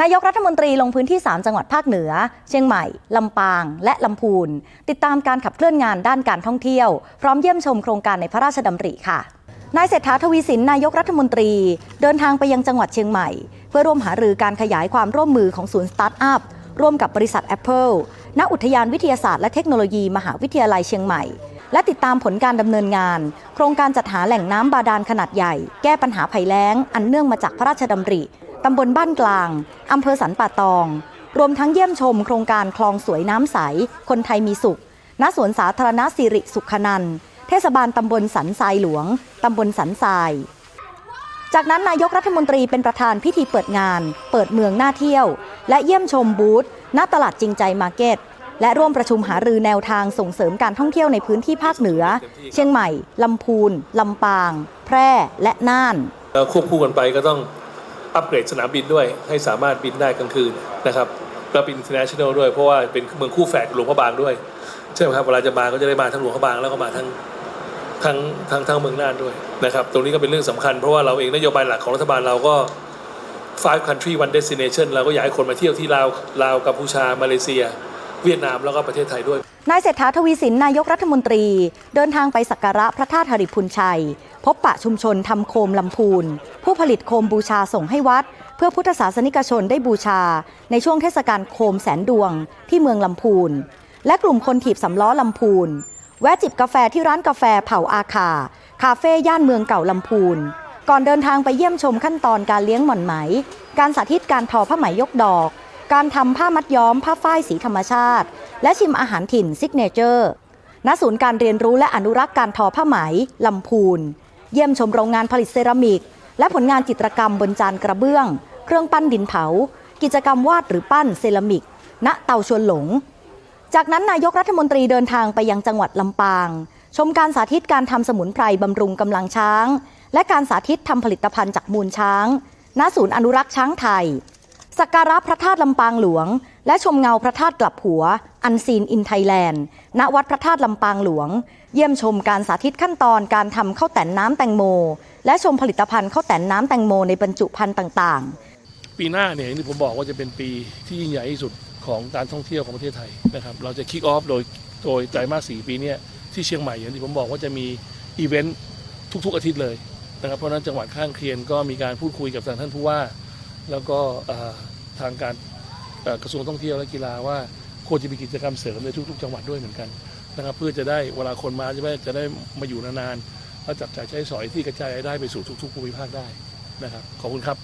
นายกรัฐมนตรีลงพื้นที่ 3 จังหวัดภาคเหนือ เชียงใหม่ ลำปาง และลำพูน ติดตามการขับเคลื่อนงานด้านการท่องเที่ยว พร้อมเยี่ยมชมโครงการในพระราชดำริค่ะนายเศรษฐาทวีสินนายกรัฐมนตรี เดินทางไปยังจังหวัดเชียงใหม่ เพื่อร่วมหารือการขยายความร่วมมือของศูนย์สตาร์ทอัพร่วมกับบริษัท Apple ณ อุทยานวิทยาศาสตร์และเทคโนโลยี มหาวิทยาลัยเชียงใหม่ และติดตามผลการดำเนินงาน โครงการจัดหาแหล่งน้ำบาดาลขนาดใหญ่ แก้ปัญหาภัยแล้ง อันเนื่องมาจากพระราชดำริ ตำบลบ้านกลาง อำเภอสันป่าตอง รวมทั้งเยี่ยมชมโครงการคลองสวยน้ำใส คนไทยมีสุข ณ สวนสาธารณะสิริสุขนันเทศบาลตำบลสันทรายหลวง ตำบลสันทราย จากนั้นนายกรัฐมนตรีเป็นประธานพิธีเปิดงาน เปิดเมืองน่าเที่ยว และเยี่ยมชมบูธ ณ ตลาดจริงใจมาร์เก็ต และร่วมประชุมหารือแนวทางส่งเสริมการท่องเที่ยวในพื้นที่ภาคเหนือ เชียงใหม่ ลำพูน ลำปาง แพร่ และน่านควบคู่กันไปก็ต้อง อัปเกรดสนามบินด้วย ให้สามารถบินได้กลางคืนนะครับแล้วเป็น international ด้วยเพราะว่าเป็นเมืองคู่แฝดกับหลวงพระบางด้วยใช่ไหมครับเวลาจะมาก็จะได้มาทั้งหลวงพระบางแล้วก็มาทั้งทั้งทั้งทั้งเมืองน่านด้วยนะครับ ตรงนี้ก็เป็นเรื่องสำคัญเพราะว่าเราเองนโยบายหลักของรัฐบาลเราก็ five country one destination เราก็อยากให้คนมาเที่ยวที่ลาวลาวกัมพูชามาเลเซีย เวียดนามแล้วก็ประเทศไทยด้วยายเศรษฐาทวีสินนายกรัฐมนตรี เดินทางไปสักการะพระธาตุหริพุนชัย พบปะชุมชนทำโคมลำพูน ผู้ผลิตโคมบูชาส่งให้วัด เพื่อพุทธศาสนิกชนได้บูชา ในช่วงเทศกาลโคมแสนดวงที่เมืองลำพูน และกลุ่มคนถีบสำล้อลำพูน แวะจิบกาแฟที่ร้านกาแฟเผ่าอาคา คาเฟ่ย่านเมืองเก่าลำพูน ก่อนเดินทางไปเยี่ยมชมขั้นตอนการเลี้ยงหม่อนไหม การสาธิตการทอผ้าไหมยกดอกการทำผ้ามัดย้อมผ้าฝ้ายสีธรรมชาติ และชิมอาหารถิ่นซิกเนเจอร์ณศูนย์การเรียนรู้และอนุรักษ์การทอผ้าไหมลำพูน เยี่ยมชมโรงงานผลิตเซรามิก และผลงานจิตรกรรมบนจานกระเบื้อง เครื่องปั้นดินเผา กิจกรรมวาดหรือปั้นเซรามิก ณเตาชวนหลง จากนั้นนายกรัฐมนตรีเดินทางไปยังจังหวัดลำปาง ชมการสาธิตการทำสมุนไพรบำรุงกำลังช้าง และการสาธิตทำผลิตภัณฑ์จากมูลช้าง ณศูนย์อนุรักษ์ช้างไทยสักการะพระธาตุลำปางหลวง และชมเงาพระธาตุกลับหัว อันซีนอินไทยแลนด์ ณ วัดพระธาตุลำปางหลวง เยี่ยมชมการสาธิตขั้นตอนการทำข้าวแต่นน้ำแตงโม และชมผลิตภัณฑ์ข้าวแต่นน้ำแตงโมในบรรจุภัณฑ์ต่างๆ ปีหน้าเนี่ยที่ผมบอกว่าจะเป็นปีที่ยิ่งใหญ่ที่สุดของการท่องเที่ยวของประเทศไทยนะครับ เราจะคิกออฟโดยโดยไตรมาสสี่ปีเนี้ยที่เชียงใหม่อย่างที่ผมบอกว่าจะมีอีเวนต์ทุกๆ อาทิตย์เลยนะครับเพราะนั้นจังหวัดข้างเคียงก็มีการพูดคุยกับทางท่านผู้ว่า แล้วก็ทางการ กระทรวงท่องเที่ยวและกีฬาว่าควรจะมีกิจกรรมเสริมในทุก ๆ จังหวัดด้วยเหมือนกันนะครับ เพื่อจะได้เวลาคนมาจะได้จะได้มาอยู่นานๆแล้วจับจ่ายใช้สอยที่กระจายรายได้ไปสู่ทุก ๆ ภูมิภาคได้นะครับขอบคุณครับ